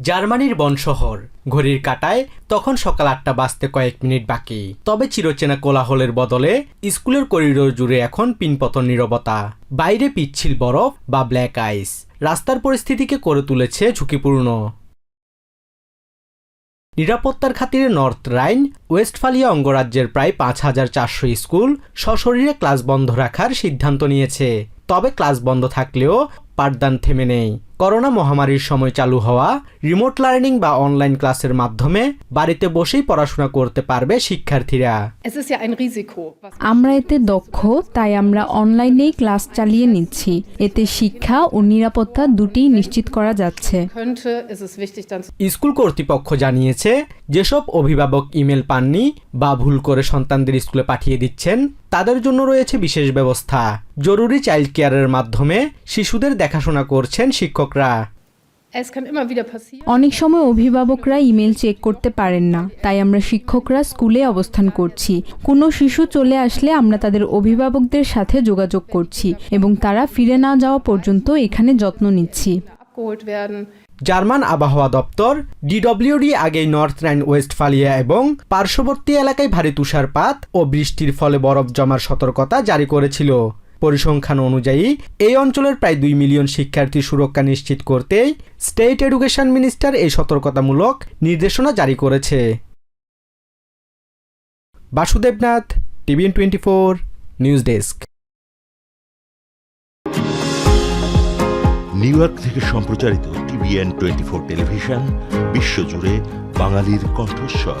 জার্মানির বন শহর ঘড়ির কাটায় তখন সকাল আটটা বাজতে কয়েক মিনিট বাকি। তবে চিরচেনা কোলাহলের বদলে স্কুলের করিডোর জুড়ে এখন পিনপতন নীরবতা। বাইরে পিচ্ছিল বরফ বা ব্ল্যাক আইস। রাস্তার পরিস্থিতিকে করে তুলেছে ঝুঁকিপূর্ণ। নিরাপত্তার খাতিরে নর্থ রাইন, ওয়েস্টফালিয়া অঙ্গরাজ্যের প্রায় পাঁচ হাজার চারশো স্কুল সশরীরে ক্লাস বন্ধ রাখার সিদ্ধান্ত নিয়েছে। তবে ক্লাস বন্ধ থাকলেও পাঠদান থেমে নেই। করোনা মহামারীর সময় চালু হওয়া রিমোট লার্নিং বা অনলাইন ক্লাসের মাধ্যমে বাড়িতে বসেই পড়াশোনা করতে পারবে শিক্ষার্থীরা। আমরা এতে দক্ষ তাই আমরা অনলাইনেই ক্লাস চালিয়ে নিচ্ছি। এতে শিক্ষা ও নিরাপত্তা দুটিই নিশ্চিত করা যাচ্ছে। স্কুল কর্তৃপক্ষ জানিয়েছে যেসব অভিভাবক ইমেল পাননি বা ভুল করে সন্তানদের স্কুলে পাঠিয়ে দিচ্ছেন তাদের জন্য রয়েছে বিশেষ ব্যবস্থা। জরুরি চাইল্ড কেয়ারের মাধ্যমে শিশুদের দেখাশোনা করছেন শিক্ষকরা. অনেক সময় অভিভাবকরা ইমেল চেক করতে পারেন না তাই আমরা শিক্ষকরা স্কুলে অবস্থান করছি। কোনো শিশু চলে আসলে আমরা তাদের অভিভাবকদের সাথে যোগাযোগ করছি এবং তারা ফিরে না যাওয়া পর্যন্ত এখানে যত্ন নিচ্ছি। জার্মান আবহাওয়া দপ্তর ডিডব্লিউডি আগেই নর্থ রাইন ওয়েস্টফালিয়া এবং পার্শ্ববর্তী এলাকায় ভারী তুষারপাত ও বৃষ্টির ফলে বরফ জমার সতর্কতা জারি করেছিল। পরিসংখ্যান অনুযায়ী, এই অঞ্চলের প্রায় দুই মিলিয়ন শিক্ষার্থীর সুরক্ষা নিশ্চিত করতেই স্টেট এডুকেশন মিনিস্টার এই সতর্কতামূলক নির্দেশনা জারি করেছে। Basudebnath, TVN twenty four, news desk. New York থেকে সম্প্রচারিত টিভিএন টোয়েন্টি ফোর টেলিভিশন, বিশ্বজুড়ে বাঙালির কণ্ঠস্বর।